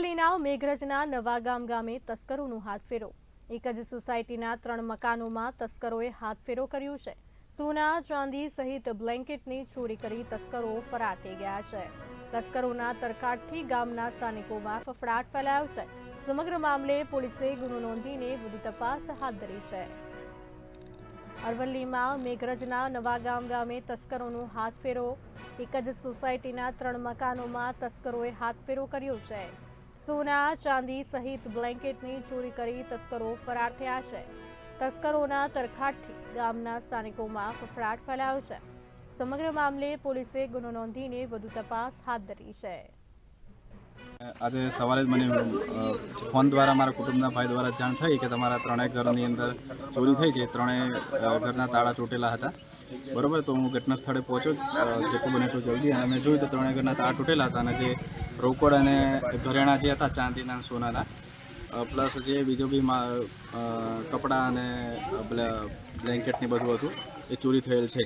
અરવલ્લીના મેઘરજના નવાગામ ગામે તસ્કરોનો હાથફેરો એક જ સોસાયટીના ત્રણ મકાનોમાં તસ્કરોએ હાથફેરો કર્યો છે. સોના, ચાંદી સહિત બ્લેન્કેટની ચોરી કરી તસ્કરો ફરાર થઈ ગયા છે. તસ્કરોના તરકાટથી ગામના સ્થાનિકોમાં ફફડાટ ફેલાયો છે. સમગ્ર મામલે પોલીસે ગુનો નોંધીને વધુ તપાસ હાથ ધરી છે. અરવલ્લીમાં મેઘરજના નવાગામ ગામે તસ્કરોનો હાથફેરો એક જ સોસાયટીના ત્રણ મકાનોમાં તસ્કરોએ હાથફેરો કર્યો છે. સોના, ચાંદી સહિત બ્લેન્કેટની ચોરી કરી તસ્કરો ફરાર થયા છે. તસ્કરોના તરખાટથી ગામના સ્થાનિકોમાં ફફડાટ ફેલાયો છે. સમગ્ર મામલે પોલીસે ગુનો નોંધીને વધુ તપાસ હાથ ધરી છે. આજે સવારે જ મને ફોન દ્વારા મારા કુટુંબના ભાઈ દ્વારા જાણ થઈ કે તમારા ત્રણેય ઘરની અંદર ચોરી થઈ છે. ત્રણેય ઘરના તાળા તૂટેલા હતા. બરોબર, તો હું ઘટના સ્થળે પહોંચ્યો જેટલું બને એટલું જલ્દી. અને મેં જોયું તો ત્રણેય ઘરના તાર તૂટેલા હતા અને જે રોકડ અને ઘરેણા જે હતા, ચાંદીના સોનાના પ્લસ જે બીજો બી કપડાં અને બ્લેન્કેટને બ્લેન્કેટ બધું હતું, એ ચોરી થયેલ છે.